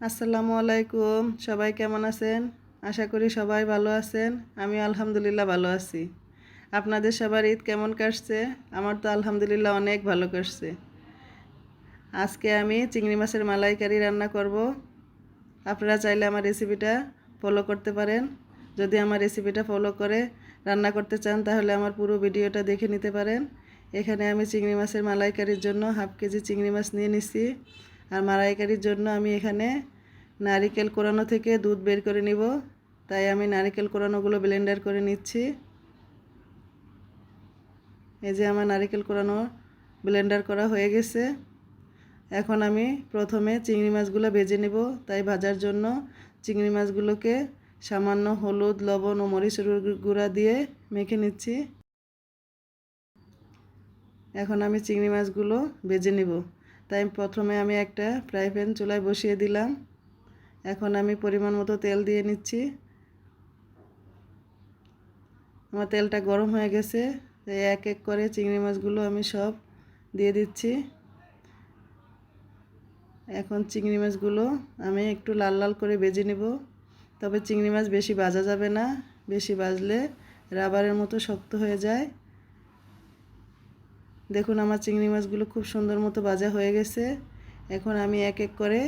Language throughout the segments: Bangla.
আসসালামু আলাইকুম। সবাই কেমন আছেন? আশা করি সবাই ভালো আছেন। আমি আলহামদুলিল্লাহ ভালো আছি। আপনাদের সবার ঈদ কেমন কাটছে? আমার তো আলহামদুলিল্লাহ অনেক ভালো কাটছে। আজকে আমি চিংড়ি মাছের মালাইকারি রান্না করব। আপনারা চাইলে আমার রেসিপিটা ফলো করতে পারেন। যদি আমার রেসিপিটা ফলো করে রান্না করতে চান, তাহলে আমার পুরো ভিডিওটা দেখে নিতে পারেন। এখানে আমি চিংড়ি মাছের মালাইকারির জন্য হাফ কেজি চিংড়ি মাছ নিয়ে নিছি। আর মালাইকারির জন্য আমি এখানে নারিকেল কোরানো থেকে দুধ বের করে নিব। তাই আমি নারিকেল কোরানোগুলো ব্লেন্ডার করে নিচ্ছি। এই যে আমার নারিকেল কোরানো ব্লেন্ডার করা হয়ে গেছে। এখন আমি প্রথমে চিংড়ি মাছগুলো ভেজে নেব। তাই ভাজার জন্য চিংড়ি মাছগুলোকে সামান্য হলুদ, লবণ ও মরিচ গুঁড়া দিয়ে মেখে নিচ্ছি। এখন আমি চিংড়ি মাছগুলো ভেজে নেব। তাই প্রথমে আমি একটা ফ্রাই প্যান চুলায় বসিয়ে দিলাম। এখন আমি পরিমাণ মতো তেল দিয়ে নিচ্ছি। আমার তেলটা গরম হয়ে গেছে, তাই এক এক করে চিংড়ি মাছগুলো আমি সব দিয়ে দিচ্ছি। এখন চিংড়ি মাছগুলো আমি একটু লাল লাল করে বেজে নেব। তবে চিংড়ি মাছ বেশি ভাজা যাবে না, বেশি ভাজলে রাবারের মতো শক্ত হয়ে যায়। দেখুন আমার চিংড়ি মাছগুলো খুব সুন্দর মতো ভাজা হয়ে গেছে। এখন আমি এক এক করে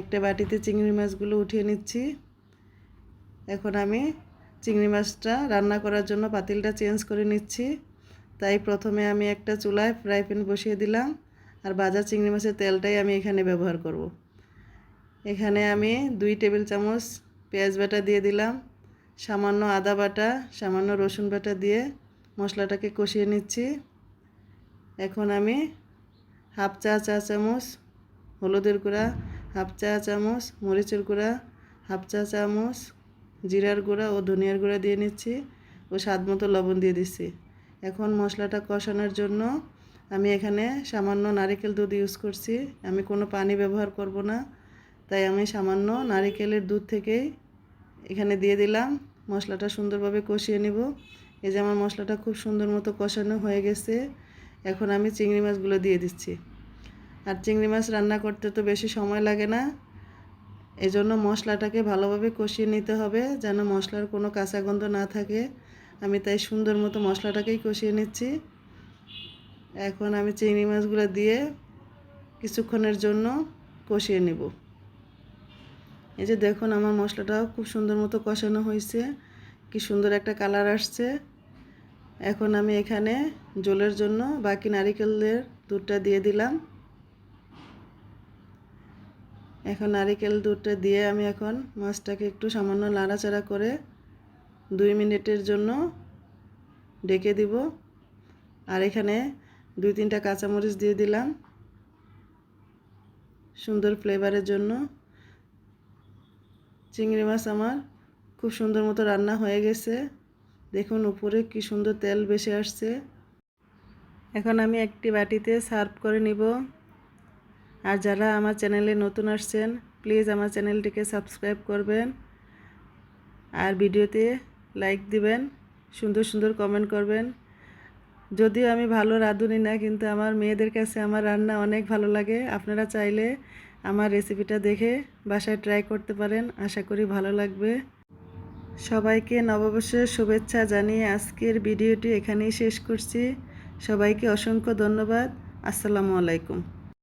একটা বাটিতে চিংড়ি মাছগুলো উঠিয়ে নিচ্ছি। এখন আমি চিংড়ি মাছটা রান্না করার জন্য পাতিলটা চেঞ্জ করে নিচ্ছি। তাই প্রথমে আমি একটা চুলায় ফ্রাই প্যান বসিয়ে দিলাম আর ভাজা চিংড়ি মাছের তেলটাই আমি এখানে ব্যবহার করব। এখানে আমি দুই টেবিল চামচ পেঁয়াজ বাটা দিয়ে দিলাম, সামান্য আদা বাটা, সামান্য রসুন বাটা দিয়ে মশলাটাকে কষিয়ে নিচ্ছি। এখন আমি হাফ চা চা চামচ হলুদের গুঁড়া, হাফ চা, চামচ মরিচের গুঁড়া, হাফ চা, চামচ জিরার গুঁড়া ও ধনিয়ার গুঁড়া দিয়ে নিচ্ছি ও স্বাদ মতো লবণ দিয়ে দিচ্ছি। এখন মশলাটা কষানোর জন্য আমি এখানে সামান্য নারিকেল দুধ ইউজ করছি। আমি কোনো পানি ব্যবহার করব না, তাই আমি সামান্য নারিকেলের দুধ থেকেই এখানে দিয়ে দিলাম। মশলাটা সুন্দরভাবে কষিয়ে নিব। এই যে আমার মশলাটা খুব সুন্দর মতো কষানো হয়ে গেছে। এখন আমি চিংড়ি মাছগুলো দিয়ে দিচ্ছি। আর চিংড়ি মাছ রান্না করতে তো বেশি সময় লাগে না। এজন্য মশলাটাকে ভালোভাবে কষিয়ে নিতে হবে যেন মশলার কোনো কাঁচা গন্ধ না থাকে। আমি তাই সুন্দর মতো মশলাটাকেই কষিয়ে নিচ্ছি। এখন আমি চিংড়ি মাছগুলো দিয়ে কিছুক্ষণের জন্য কষিয়ে নেব। এই যে দেখুন আমার মশলাটাও খুব সুন্দর মতো কষানো হয়েছে। কি সুন্দর একটা কালার আসছে। এখন আমি এখানে জলের জন্য বাকি নারিকেলের দুধটা দিয়ে দিলাম। এখন নারিকেল দুধটা দিয়ে আমি এখন মাছটাকে একটু সামান্য নাড়াচাড়া করে দুই মিনিটের জন্য ডেকে দিব। আর এখানে দুই তিনটা কাঁচামরিচ দিয়ে দিলাম। সুন্দর ফ্লেভারের জন্য। চিংড়ি মাছ আমার খুব সুন্দর মতো রান্না হয়ে গেছে। দেখুন উপরে কি সুন্দর তেল বেশি আসছে। এখন আমি একটি বাটিতে সার্ভ করে নিব। আর যারা আমার চ্যানেলে নতুন আসছেন, প্লিজ আমার চ্যানেলটিকে সাবস্ক্রাইব করবেন। আর ভিডিওতে লাইক দিবেন, সুন্দর সুন্দর কমেন্ট করবেন। যদিও আমি ভালো রাঁধুনি না, কিন্তু আমার মেয়েদের কাছে আমার রান্না অনেক ভালো লাগে। আপনারা চাইলে আমার রেসিপিটা দেখে বাসায় ট্রাই করতে পারেন। আশা করি ভালো লাগবে। সবাইকে নববর্ষের শুভেচ্ছা জানিয়ে আজকের ভিডিওটি এখানেই শেষ করছি। সবাইকে অসংখ্য ধন্যবাদ। আসসালামু আলাইকুম।